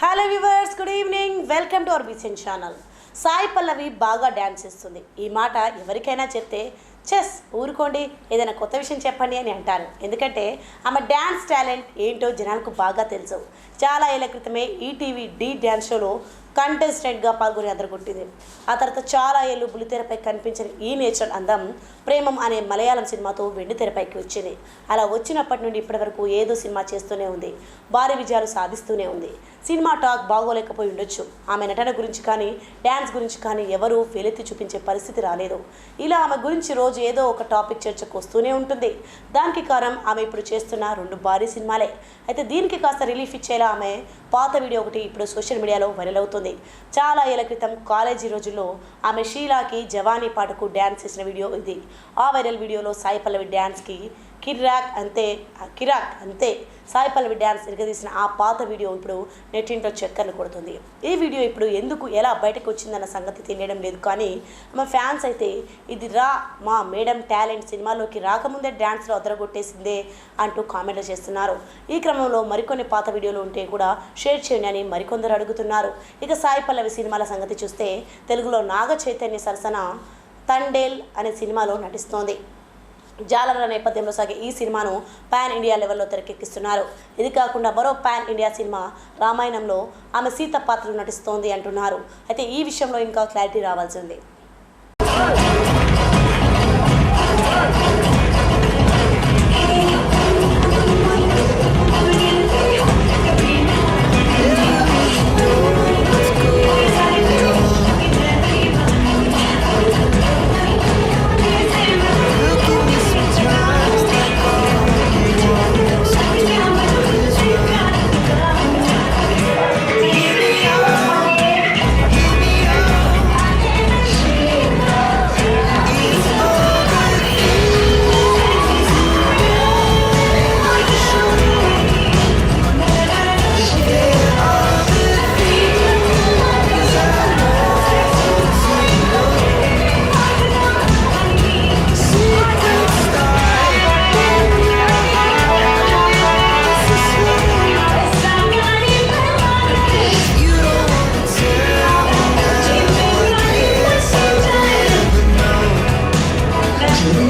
Hello viewers good evening welcome to our BCN channel Sai Pallavi బాగా dance ఇస్తుంది ఈ మాట ఎవరికైనా చెప్తే చెస్ ఊరుకోండి ఏదైనా కొత్త విషయం చెప్పండి అని అంటారు. ఎందుకంటే ఆమె డ్యాన్స్ టాలెంట్ ఏంటో జనాలకు బాగా తెలుసు. చాలా ఏళ్ళ క్రితమే ఈటీవీ డి డ్యాన్స్ షోలో కంటెస్టెంట్గా పాల్గొని అదరగొట్టింది ఆ తర్వాత చాలా ఏళ్ళు బుల్లితెరపై కనిపించిన ఈ నేచురల్ అందం ప్రేమం అనే మలయాళం సినిమాతో వెండి తెరపైకి వచ్చింది. అలా వచ్చినప్పటి నుండి ఇప్పటివరకు ఏదో సినిమా చేస్తూనే ఉంది. భారీ విజయాలు సాధిస్తూనే ఉంది. సినిమా టాక్ బాగోలేకపోయి ఉండొచ్చు. ఆమె నటన గురించి కానీ డ్యాన్స్ గురించి కానీ ఎవరూ వెలెత్తి చూపించే పరిస్థితి రాలేదు. ఇలా ఆమె గురించి రోజు ఏదో ఒక టాపిక్ చర్చకు వస్తూనే ఉంటుంది. దానికి కారణం ఆమె ఇప్పుడు చేస్తున్న రెండు భారీ సినిమాలే. అయితే దీనికి కాస్త రిలీఫ్ ఇచ్చేలా ఆమె పాత వీడియో ఒకటి ఇప్పుడు సోషల్ మీడియాలో వైరల్ అవుతుంది. చాలా ఏళ్ళ క్రితం కాలేజీ రోజుల్లో ఆమె షీలాకి జవానీ పాటకు డ్యాన్స్ చేసిన వీడియో ఇది. ఆ వైరల్ వీడియోలో సాయి పల్లవి డ్యాన్స్కి కిరాక్ అంతే ఆ కిరాక్ అంతే. సాయి పల్లవి డ్యాన్స్ నిరగదీసిన ఆ పాత వీడియో ఇప్పుడు నెట్టింట్లో చక్కర్లు కొడుతుంది. ఈ వీడియో ఇప్పుడు ఎందుకు ఎలా బయటకు వచ్చిందన్న సంగతి తెలియడం లేదు. కానీ మా ఫ్యాన్స్ అయితే ఇది రా మా మేడం టాలెంట్ సినిమాలోకి రాకముందే డ్యాన్స్లో అదరగొట్టేసిందే అంటూ కామెంట్లు చేస్తున్నారు. ఈ క్రమంలో మరికొన్ని పాత వీడియోలు ఉంటే కూడా షేర్ చేయండి అని మరికొందరు అడుగుతున్నారు. ఇక సాయి పల్లవి సినిమాల సంగతి చూస్తే తెలుగులో నాగ చైతన్య సరసన తండేల్ అనే సినిమాలో నటిస్తోంది. జాలర నేపథ్యంలో సాగే ఈ సినిమాను పాన్ ఇండియా లెవెల్లో తెరకెక్కిస్తున్నారు. ఇది కాకుండా మరో పాన్ ఇండియా సినిమా రామాయణంలో ఆమె సీత పాత్రలు నటిస్తోంది అంటున్నారు. అయితే ఈ విషయంలో ఇంకా క్లారిటీ రావాల్సిందే. ఉంది